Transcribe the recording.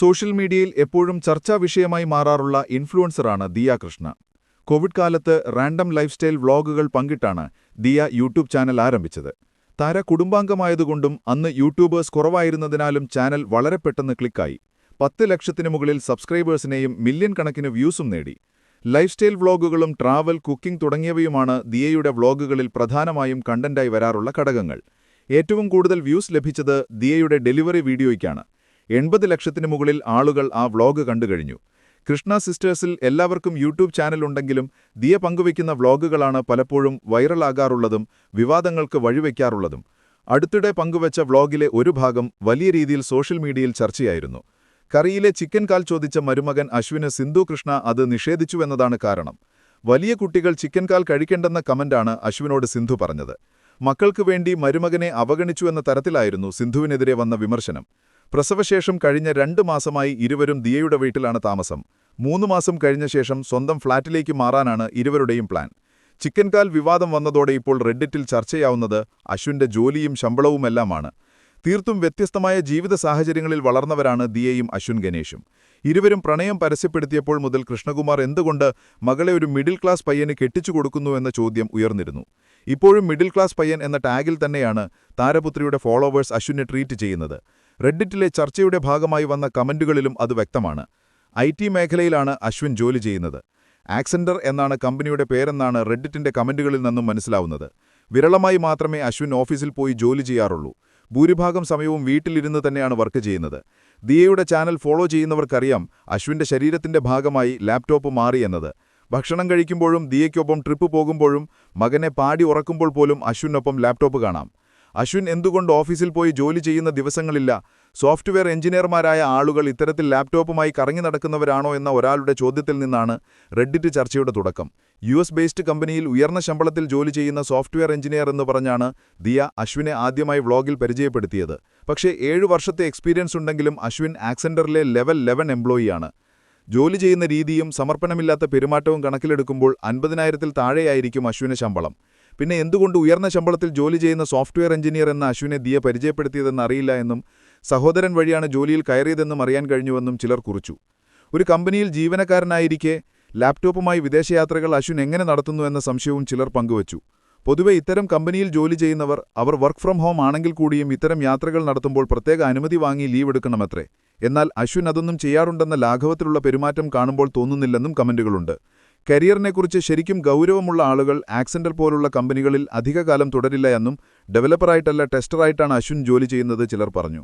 Social മീഡിയയിൽ എപ്പോഴും ചർച്ചാ വിഷയമായി മാറാറുള്ള ഇൻഫ്ലുവൻസറാണ് ദിയ കൃഷ്ണ. കോവിഡ് കാലത്ത് റാൻഡം ലൈഫ് സ്റ്റൈൽ വ്ളോഗുകൾ പങ്കിട്ടാണ് ദിയ യൂട്യൂബ് ചാനൽ ആരംഭിച്ചത്. താര കുടുംബാംഗമായതുകൊണ്ടും അന്ന് യൂട്യൂബേഴ്സ് കുറവായിരുന്നതിനാലും ചാനൽ വളരെ പെട്ടെന്ന് ക്ലിക്കായി. പത്ത് ലക്ഷത്തിന് മുകളിൽ സബ്സ്ക്രൈബേഴ്സിനെയും മില്യൺ കണക്കിന് വ്യൂസും നേടി. ലൈഫ് സ്റ്റൈൽ വ്ളോഗുകളും ട്രാവൽ കുക്കിംഗ് തുടങ്ങിയവയുമാണ് ദിയയുടെ വ്ളോഗുകളിൽ പ്രധാനമായും കണ്ടന്റായി വരാറുള്ള ഘടകങ്ങൾ. ഏറ്റവും കൂടുതൽ വ്യൂസ് ലഭിച്ചത് ദിയയുടെ ഡെലിവറി വീഡിയോയ്ക്കാണ്. എൺപത് ലക്ഷത്തിന് മുകളിൽ ആളുകൾ ആ വ്ളോഗ് കണ്ടുകഴിഞ്ഞു കൃഷ്ണ സിസ്റ്റേഴ്സിൽ എല്ലാവർക്കും യൂട്യൂബ് ചാനൽ ഉണ്ടെങ്കിലും ദിയ പങ്കുവയ്ക്കുന്ന വ്ളോഗുകളാണ് പലപ്പോഴും വൈറലാകാറുള്ളതും വിവാദങ്ങൾക്ക് വഴിവെക്കാറുള്ളതും. അടുത്തിടെ പങ്കുവച്ച വ്ളോഗിലെ ഒരു ഭാഗം വലിയ രീതിയിൽ സോഷ്യൽ മീഡിയയിൽ ചർച്ചയായിരുന്നു. കറിയിലെ ചിക്കൻ കാൽ ചോദിച്ച മരുമകൻ അശ്വിന് സിന്ധു കൃഷ്ണ അത് നിഷേധിച്ചുവെന്നതാണ് കാരണം. വലിയ കുട്ടികൾ ചിക്കൻ കാൽ കഴിക്കേണ്ടെന്ന കമന്റാണ് അശ്വിനോട് സിന്ധു പറഞ്ഞത്. മക്കൾക്ക് വേണ്ടി മരുമകനെ അവഗണിച്ചുവെന്ന തരത്തിലായിരുന്നു സിന്ധുവിനെതിരെ വന്ന വിമർശനം. പ്രസവശേഷം കഴിഞ്ഞ രണ്ട് മാസമായി ഇരുവരും ദിയയുടെ വീട്ടിലാണ് താമസം. മൂന്ന് മാസം കഴിഞ്ഞ ശേഷം സ്വന്തം ഫ്ളാറ്റിലേക്ക് മാറാനാണ് ഇരുവരുടെയും പ്ലാൻ. ചിക്കൻകാൽ വിവാദം വന്നതോടെ ഇപ്പോൾ റെഡിറ്റിൽ ചർച്ചയാവുന്നത് അശ്വിന്റെ ജോലിയും ശമ്പളവുമെല്ലാമാണ്. തീർത്തും വ്യത്യസ്തമായ ജീവിത സാഹചര്യങ്ങളിൽ വളർന്നവരാണ് ദിയയും അശ്വിൻ ഗണേഷും. ഇരുവരും പ്രണയം പരസ്യപ്പെടുത്തിയപ്പോൾ മുതൽ കൃഷ്ണകുമാർ എന്തുകൊണ്ട് മകളെ ഒരു മിഡിൽ ക്ലാസ് പയ്യന് കെട്ടിച്ചു കൊടുക്കുന്നു എന്ന ചോദ്യം ഉയർന്നിരുന്നു. ഇപ്പോഴും മിഡിൽ ക്ലാസ് പയ്യൻ എന്ന ടാഗിൽ തന്നെയാണ് താരപുത്രിയുടെ ഫോളോവേഴ്സ് അശ്വിനെ ട്രീറ്റ് ചെയ്യുന്നത്. റെഡിറ്റിലെ ചർച്ചയുടെ ഭാഗമായി വന്ന കമന്റുകളിലും അത് വ്യക്തമാണ്. ഐ ടി മേഖലയിലാണ് അശ്വിൻ ജോലി ചെയ്യുന്നത്. ആക്സെൻഡർ എന്നാണ് കമ്പനിയുടെ പേരെന്നാണ് റെഡിറ്റിന്റെ കമന്റുകളിൽ നിന്നും മനസ്സിലാവുന്നത്. വിരളമായി മാത്രമേ അശ്വിൻ ഓഫീസിൽ പോയി ജോലി ചെയ്യാറുള്ളൂ. ഭൂരിഭാഗം സമയവും വീട്ടിലിരുന്ന് തന്നെയാണ് വർക്ക് ചെയ്യുന്നത്. ദിയയുടെ ചാനൽ ഫോളോ ചെയ്യുന്നവർക്കറിയാം അശ്വിന്റെ ശരീരത്തിന്റെ ഭാഗമായി ലാപ്ടോപ്പ് മാറിയെന്നത് ഭക്ഷണം കഴിക്കുമ്പോഴും ദിയയ്ക്കൊപ്പം ട്രിപ്പ് പോകുമ്പോഴും മകനെ പാടി ഉറക്കുമ്പോൾ പോലും അശ്വിനൊപ്പം ലാപ്ടോപ്പ് കാണാം. അശ്വിൻ എന്തുകൊണ്ട് ഓഫീസിൽ പോയി ജോലി ചെയ്യുന്ന ദിവസങ്ങളില്ല? സോഫ്റ്റ്വെയർ എഞ്ചിനീയർമാരായ ആളുകൾ ഇത്തരത്തിൽ ലാപ്ടോപ്പുമായി കറങ്ങി നടക്കുന്നവരാണോ എന്ന ഒരാളുടെ ചോദ്യത്തിൽ നിന്നാണ് റെഡിറ്റ് ചർച്ചയുടെ തുടക്കം. യു എസ് ബേസ്ഡ് കമ്പനിയിൽ ഉയർന്ന ശമ്പളത്തിൽ ജോലി ചെയ്യുന്ന സോഫ്റ്റ്വെയർ എഞ്ചിനീയർ എന്ന് പറഞ്ഞാണ് ദിയ അശ്വിനെ ആദ്യമായി വ്ളോഗിൽ പരിചയപ്പെടുത്തിയത്. പക്ഷേ ഏഴു വർഷത്തെ എക്സ്പീരിയൻസ് ഉണ്ടെങ്കിലും അശ്വിൻ ആക്സെൻഡറിലെ ലെവൽ ലെവൻ എംപ്ലോയിയാണ്. ജോലി ചെയ്യുന്ന രീതിയും സമർപ്പണമില്ലാത്ത പെരുമാറ്റവും കണക്കിലെടുക്കുമ്പോൾ അൻപതിനായിരത്തിൽ താഴെയായിരിക്കും അശ്വിന് ശമ്പളം. പിന്നെ എന്തുകൊണ്ട് ഉയർന്ന ശമ്പളത്തിൽ ജോലി ചെയ്യുന്ന സോഫ്റ്റ്വെയർ എഞ്ചിനീയർ എന്ന അശ്വിനെ ദിയ പരിചയപ്പെടുത്തിയതെന്ന് അറിയില്ല എന്നും സഹോദരൻ വഴിയാണ് ജോലിയിൽ കയറിയതെന്നും അറിയാൻ കഴിഞ്ഞുവെന്നും ചിലർ കുറിച്ചു. ഒരു കമ്പനിയിൽ ജീവനക്കാരനായിരിക്കെ ലാപ്ടോപ്പുമായി വിദേശയാത്രകൾ അശ്വിൻ എങ്ങനെ നടത്തുന്നു എന്ന സംശയവും ചിലർ പങ്കുവച്ചു. പൊതുവെ ഇത്തരം കമ്പനിയിൽ ജോലി ചെയ്യുന്നവർ അവർ വർക്ക് ഫ്രം ഹോം ആണെങ്കിൽ കൂടിയും ഇത്തരം യാത്രകൾ നടത്തുമ്പോൾ പ്രത്യേക അനുമതി വാങ്ങി ലീവ് എടുക്കണമത്രേ. എന്നാൽ അശ്വിൻ അതൊന്നും ചെയ്യാറുണ്ടെന്ന ലാഘവത്തിലുള്ള പെരുമാറ്റം കാണുമ്പോൾ തോന്നുന്നില്ലെന്നും കമന്റുകളുണ്ട്. കരിയറിനെക്കുറിച്ച് ശരിക്കും ഗൗരവമുള്ള ആളുകൾ ആക്സെൻഡർ പോലുള്ള കമ്പനികളിൽ അധികകാലം തുടരില്ല എന്നും ഡെവലപ്പറായിട്ടല്ല ടെസ്റ്ററായിട്ടാണ് അശ്വിൻ ജോലി ചെയ്യുന്നത് ചിലർ പറഞ്ഞു.